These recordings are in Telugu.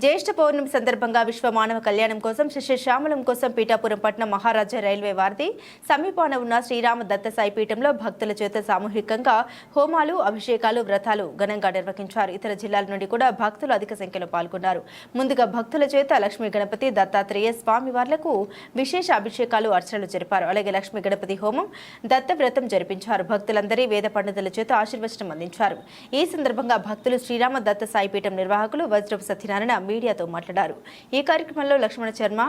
జ్యేష్ఠ పౌర్ణమి సందర్భంగా విశ్వ మానవ కళ్యాణం కోసం శిష్యశ్యామలం కోసం పీఠాపురం పట్నం మహారాజా రైల్వే వారిది. సమీపాన ఉన్న శ్రీరామ దత్త సాయి పీఠంలో భక్తుల చేత సామూహికంగా హోమాలు అభిషేకాలు వ్రతాలు ఘనంగా నిర్వహించారు. ఇతర జిల్లాల నుండి కూడా భక్తులు అధిక సంఖ్యలో పాల్గొన్నారు. ముందుగా భక్తుల చేత లక్ష్మీ గణపతి దత్తాత్రేయ స్వామి వార్లకు విశేష అభిషేకాలు అర్చనలు జరిపారు. అలాగే లక్ష్మీ గణపతి హోమం దత్త వ్రతం జరిపించారు. భక్తులందరి వేద పండితుల చేత ఆశీర్వచనం అందించారు. ఈ సందర్భంగా భక్తులు శ్రీరామ దత్త సాయిపీఠం నిర్వాహకులు వజ్రపు సత్యనారాయణ మీడియాతో మాట్లాడారు. ఈ కార్యక్రమంలో లక్ష్మణ శర్మ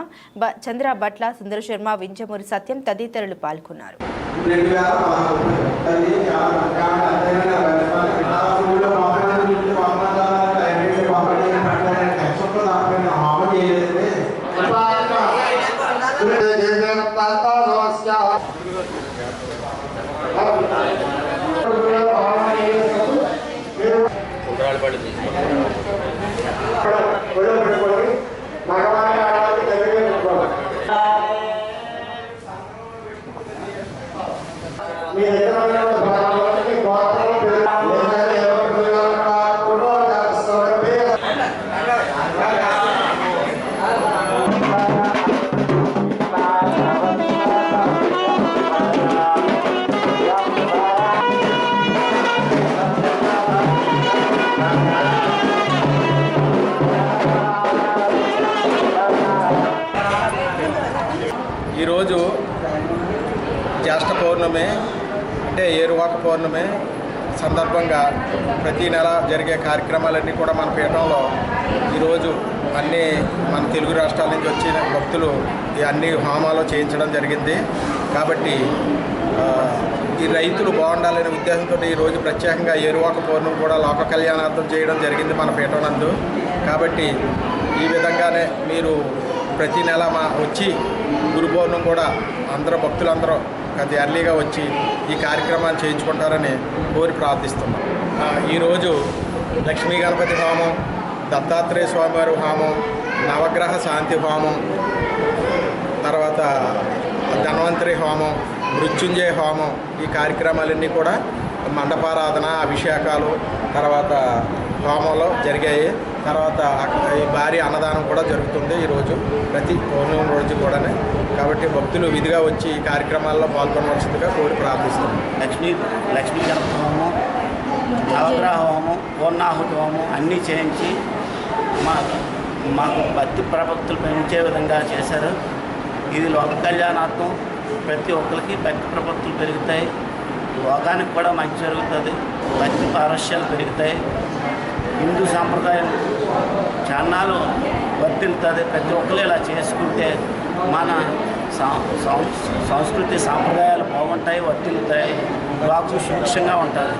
చంద్ర భట్ల సుందర శర్మ వింజమూరి సత్యం తదితరులు పాల్గొన్నారు. ఈరోజు జ్యేష్ఠ పౌర్ణమి అంటే ఏరువాక పౌర్ణమి సందర్భంగా ప్రతి నెల జరిగే కార్యక్రమాలన్నీ కూడా మన పీఠంలో ఈరోజు అన్ని మన తెలుగు రాష్ట్రాల నుంచి వచ్చిన భక్తులు ఈ అన్ని హోమాలు చేయించడం జరిగింది. కాబట్టి ఈ రైతులు బాగుండాలనే ఉద్దేశంతో ఈరోజు ప్రత్యేకంగా ఏరువాక పౌర్ణమి కూడా లోక కళ్యాణార్థం చేయడం జరిగింది మన పీఠం నందు. కాబట్టి ఈ విధంగానే మీరు ప్రతి నెల మా వచ్చి గురు కూడా అందరూ భక్తులందరూ అది ఎర్లీగా వచ్చి ఈ కార్యక్రమాన్ని చేయించుకుంటారని కోరి ప్రార్థిస్తున్నాం. ఈరోజు లక్ష్మీ గణపతి హోమం దత్తాత్రేయ స్వామివారి హోమం నవగ్రహ శాంతి హోమం తర్వాత ధన్వంతరి హోమం మృత్యుంజయ హోమం ఈ కార్యక్రమాలన్నీ కూడా మండపారాధన అభిషేకాలు తర్వాత హోమంలో జరిగాయి. తర్వాత ఈ భారీ అన్నదానం కూడా జరుగుతుంది ఈరోజు ప్రతి పౌర్ణమి రోజు కూడానే. కాబట్టి భక్తులు విధిగా వచ్చి ఈ కార్యక్రమాల్లో పాల్గొనవలసిందిగా కోరి ప్రార్థిస్తున్నాం. లక్ష్మీ లక్ష్మీ గణపతి హోమం నవగ్రహ హోమం పూర్ణాహుతి హోమం అన్నీ చేయించి మా మాకు భక్తి ప్రభక్తులు పెంచే విధంగా చేశారు. ఇది లోక కళ్యాణార్థం ప్రతి ఒక్కరికి భక్తి ప్రపత్తులు పెరుగుతాయి. లోకానికి కూడా మంచి జరుగుతుంది. భక్తి పారస్యాలు పెరుగుతాయి. హిందూ సాంప్రదాయం చాలాలు వర్తిల్తుంది ప్రతి ఒక్కరు ఇలా చేసుకుంటే మన సంస్కృతి సాంప్రదాయాలు బాగుంటాయి వర్తిల్తాయి లోకం సూక్ష్మంగా ఉంటుంది.